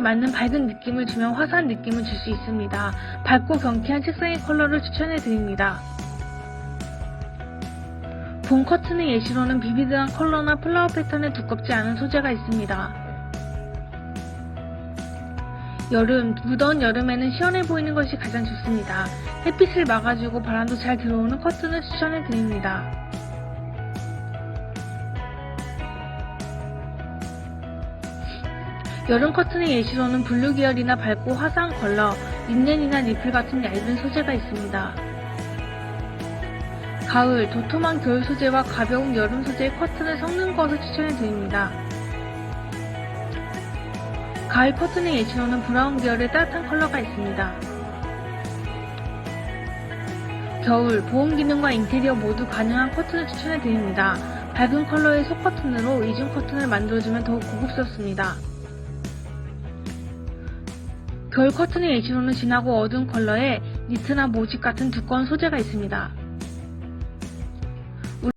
맞는 밝은 느낌을 주면 화사한 느낌을 줄 수 있습니다. 밝고 경쾌한 색상의 컬러를 추천해 드립니다. 봄 커튼의 예시로는 비비드한 컬러나 플라워 패턴의 두껍지 않은 소재가 있습니다. 여름, 무더운 여름에는 시원해 보이는 것이 가장 좋습니다. 햇빛을 막아주고 바람도 잘 들어오는 커튼을 추천해 드립니다. 여름 커튼의 예시로는 블루 계열이나 밝고 화사한 컬러, 린넨이나 리플 같은 얇은 소재가 있습니다. 가을, 도톰한 겨울 소재와 가벼운 여름 소재의 커튼을 섞는 것을 추천해 드립니다. 가을 커튼의 예시로는 브라운 계열의 따뜻한 컬러가 있습니다. 겨울, 보온 기능과 인테리어 모두 가능한 커튼을 추천해 드립니다. 밝은 컬러의 속 커튼으로 이중 커튼을 만들어주면 더욱 고급스럽습니다. 겨울 커튼의 예시로는 진하고 어두운 컬러의 니트나 모직 같은 두꺼운 소재가 있습니다.